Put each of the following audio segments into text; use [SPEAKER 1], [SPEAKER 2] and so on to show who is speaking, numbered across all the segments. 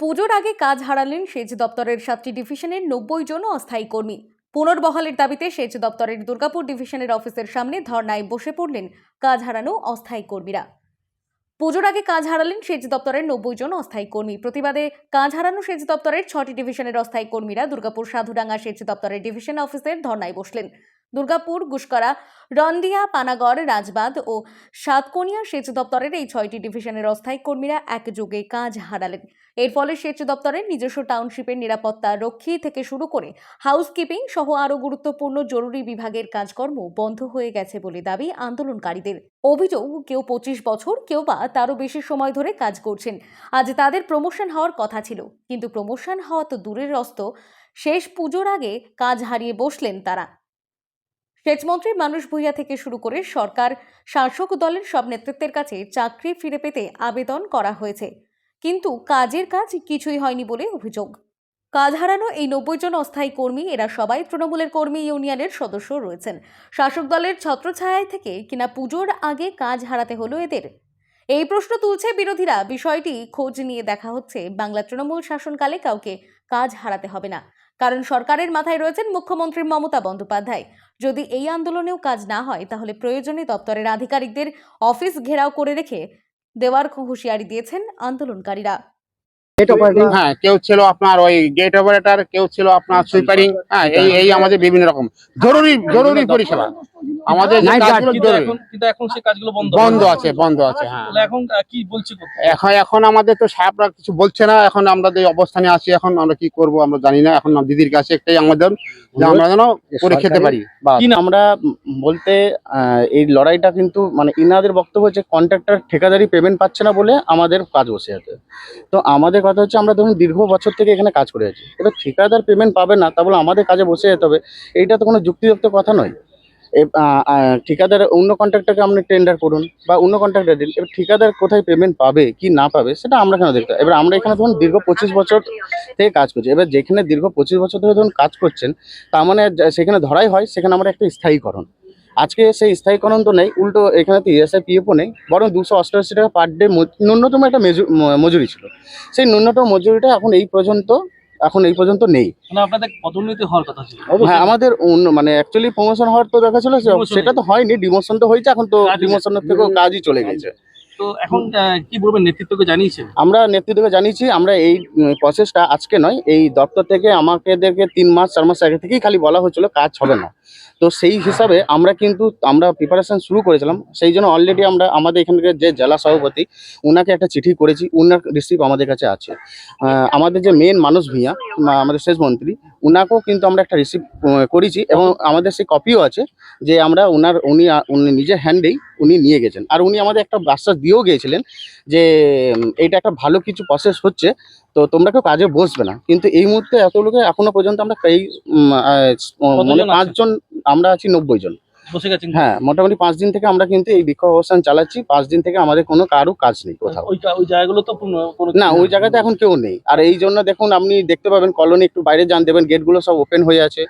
[SPEAKER 1] পুজোর আগে কাজ হারালেন সেচ দপ্তরের সাতটি ডিভিশনের নব্বই জন অস্থায়ী কর্মী। পুনর্বহালের দাবিতে সেচ দপ্তরের দুর্গাপুর ডিভিশনের অফিসের সামনে ধর্নায় বসে পড়লেন কাজ হারানো অস্থায়ী কর্মীরা। পুজোর আগে কাজ হারালেন সেচ দপ্তরের নব্বই জন অস্থায়ী কর্মী। প্রতিবাদে কাজ হারানো সেচ দপ্তরের ছটি ডিভিশনের অস্থায়ী কর্মীরা দুর্গাপুর সাধুডাঙ্গা সেচ দপ্তরের ডিভিশন অফিসের ধর্নায় বসলেন। দুর্গাপুর, গুসকরা রন্দিয়া পানাগড়, রাজবাদ ও সাতকোনিয়া সেচ দপ্তরের এই ছয়টি ডিভিশনের অস্থায়ী কর্মীরা একযোগে কাজ হারালেন। এর ফলে সেচ দপ্তরের নিজস্ব টাউনশিপের নিরাপত্তা রক্ষী থেকে শুরু করে হাউসকিপিং সহ আরও গুরুত্বপূর্ণ জরুরি বিভাগের কাজকর্ম বন্ধ হয়ে গেছে বলে দাবি আন্দোলনকারীদের। অভিযোগ, কেউ পঁচিশ বছর, কেউ বা তারও বেশি সময় ধরে কাজ করছেন। আজ তাদের প্রমোশন হওয়ার কথা ছিল, কিন্তু প্রমোশন হওয়া তো দূরের অস্ত শেষ পুজোর আগে কাজ হারিয়ে বসলেন তারা। সেচমন্ত্রী মানুষ ভূঁইয়া থেকে শুরু করে সরকার, শাসক দলের সব নেতৃত্বের কাছে চাকরি ফিরে পেতে আবেদন করা হয়েছে। কিন্তু কাজের কাজ কিছুই হয়নি বলে অভিযোগ। কাজ হারানো এই নব্বই জন অস্থায়ী কর্মী, এরা সবাই তৃণমূলের কর্মী ইউনিয়নের সদস্য রয়েছেন। শাসক দলের ছত্রছায়ায় থেকে কিনা পুজোর আগে কাজ হারাতে হলো এদের? এই প্রশ্ন তুলছে বিরোধীরা। বিষয়টি খোঁজ নিয়ে দেখা হচ্ছে। বাংলা তৃণমূল শাসনকালে কাউকে কাজ হারাতে হবে না। কারণ সরকারের মাথায় রয়েছেন মুখ্যমন্ত্রী মমতা বন্দ্যোপাধ্যায়। যদি এই আন্দোলনেও কাজ না হয় তাহলে প্রয়োজনে দপ্তরের আধিকারিকদের অফিস ঘেরাও করে রেখে দেওয়ার হুঁশিয়ারি দিয়েছেন আন্দোলনকারীরা।
[SPEAKER 2] হ্যাঁ কেউ ছিল আপনার ওই গেট অপারেটর কেউ ছিল আপনার সুইপারিং হ্যাঁ এই এই আমাদের বিভিন্ন রকম। জরুরি জরুরি পরিষেবা। আমাদের যে
[SPEAKER 3] Night guard
[SPEAKER 2] কাজগুলো
[SPEAKER 4] কিন্তু এখন কিন্তু এখন সেই কাজগুলো বন্ধ
[SPEAKER 2] বন্ধ আছে বন্ধ আছে হ্যাঁ।
[SPEAKER 4] এখন কি বলছে
[SPEAKER 2] এখন এখন আমাদের তো সাহেবরা কিছু বলছে না এখন আমরা যে অবস্থানে আছি এখন আমরা কি করব আমরা জানি না এখন দিদির কাছে একটাই আমাদের যে আমরা যেন করে খেতে পারি বা
[SPEAKER 5] আমরা বলতে আহ, এই লড়াইটা কিন্তু মানে ইনাদের বক্তব্য হচ্ছে কন্ট্রাক্টর ঠিকাদারি পেমেন্ট পাচ্ছে না বলে আমাদের কাজ বসে আছে। তো আমাদের কথা হচ্ছে আমরা ধরুন দীর্ঘ বছর থেকে এখানে কাজ করে আছি। এবার ঠিকাদার পেমেন্ট পাবে না তা বলে আমাদের কাজে বসে যেতে হবে এইটা তো কোনো যুক্তিযুক্ত কথা নয়। ঠিকাদার, অন্য কন্ট্রাক্টরকে আপনি টেন্ডার করুন বা অন্য কন্ট্রাক্টর দিন, এবার ঠিকাদার কোথায় পেমেন্ট পাবে, কি না পাবে, সেটা আমরা কেন দেখতে এবার আমরা এখানে ধরুন দীর্ঘ পঁচিশ বছর থেকে কাজ করছি, এবার যেখানে দীর্ঘ পঁচিশ বছর ধরে ধরুন কাজ করছেন, তার মানে সেখানে ধরাই হয়, সেখানে আমরা একটা স্থায়ীকরণ। আজকে সেই স্থায়ীকরণ তো নেই, উল্টো এখানে তো ইএসআই পিএফও নেই, বরং দুশো অষ্টআশি টাকা পার ডে ন্যূনতম একটা মেজু- মজুরি ছিল। সেই ন্যূনতম মজুরিটা এখন এই পর্যন্ত এখন এই পর্যন্ত নেই।
[SPEAKER 4] মানে আপনাদের পদোন্নতি হওয়ার কথা ছিল।
[SPEAKER 5] হ্যাঁ আমাদের অন্য- মানে অ্যাকচুয়ালি প্রমোশন হওয়ার তো দেখা ছিল সেটা তো হয়নি ডিমোশন তো হয়েছে এখন তো ডিমোশনের থেকেও কাজই চলে গেছে।
[SPEAKER 4] তো এখন কি বলবেন নেতৃত্বকে জানিয়েছেন?
[SPEAKER 5] আমরা নেতৃত্বকে জানিয়েছি, আমরা এই প্রসেসটা আজকে নয়, এই দপ্তর থেকে আমাদেরকে তিন মাস, চার মাস আগে থেকেই খালি বলা হয়েছিল, কাজ হবে না। তো সেই হিসাবে আমরা কিন্তু, আমরা প্রিপারেশন শুরু করেছিলাম, সেই জন্য অলরেডি আমরা আমাদের এখানকার যে জেলা সভাপতি ওনাকে একটা চিঠি করেছি ওনার রিসিভ আমাদের কাছে আছে। আমাদের যে মেন মানুষ ভূঁইয়া আমাদের শেষ মন্ত্রী ওনাকেও কিন্তু আমরা একটা রিসিভ করেছি এবং আমাদের সেই কপিও আছে যে আমরা ওনার উনি উনি নিজের হ্যান্ডেই উনি নিয়ে গেছেন। আর উনি আমাদের একটা আশ্বাস দিয়েও গিয়েছিলেন যে এটা এইটা একটা ভালো কিছু প্রসেস হচ্ছে তো তোমরা কেউ কাজে বসবে না। কিন্তু এই মুহূর্তে এত লোকে এখনও পর্যন্ত আমরা এই মানে পাঁচজন আমরা আছি নব্বই জন।
[SPEAKER 4] বসে গেছেন
[SPEAKER 5] হ্যাঁ মোটামুটি পাঁচ দিন থেকে আমরা কিন্তু এই বিক্ষোভ অবস্থান চালাচ্ছি। পাঁচ দিন থেকে আমাদের কোনো কারও কাজ নেই কোথাও।
[SPEAKER 4] ওই জায়গাগুলো তো
[SPEAKER 5] না ওই জায়গাতে এখন কেউ নেই। আর এই জন্য দেখুন আপনি দেখতে পাবেন কলোনি একটু বাইরে যান দেবেন গেটগুলো সব ওপেন হয়ে আছে।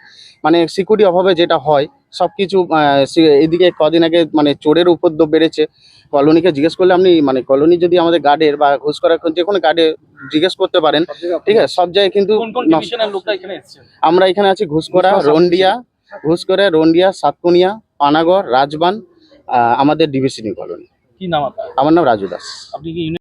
[SPEAKER 5] মানে সিকিউরিটি অভাবে যেটা হয় সব কিছু এদিকে কদিন আগে মানে চোরের উপদ্রব বেড়েছে। কলোনিকে জিজ্ঞেস করলে আপনি মানে কলোনি যদি আমাদের গার্ডের বা ঘুষ করার যে কোনো গার্ডে জিজ্ঞেস করতে পারেন। ঠিক আছে সব জায়গায় কিন্তু
[SPEAKER 4] কোন কোন
[SPEAKER 5] নষ্ট।
[SPEAKER 4] ডিভিশনের লোকটা এখানে এসেছে
[SPEAKER 5] আমরা এখানে আছি ঘুষকরা
[SPEAKER 2] ঘুষকরা,
[SPEAKER 5] রন্ডিয়া। ঘুষকরা রন্ডিয়া সাতকুনিয়া। পানাগড় রাজবান আহ, আমাদের ডিভিসিনি কলোনি।
[SPEAKER 4] কি নাম আপনার?
[SPEAKER 5] আমার নাম রাজু দাস।
[SPEAKER 4] আপনি কি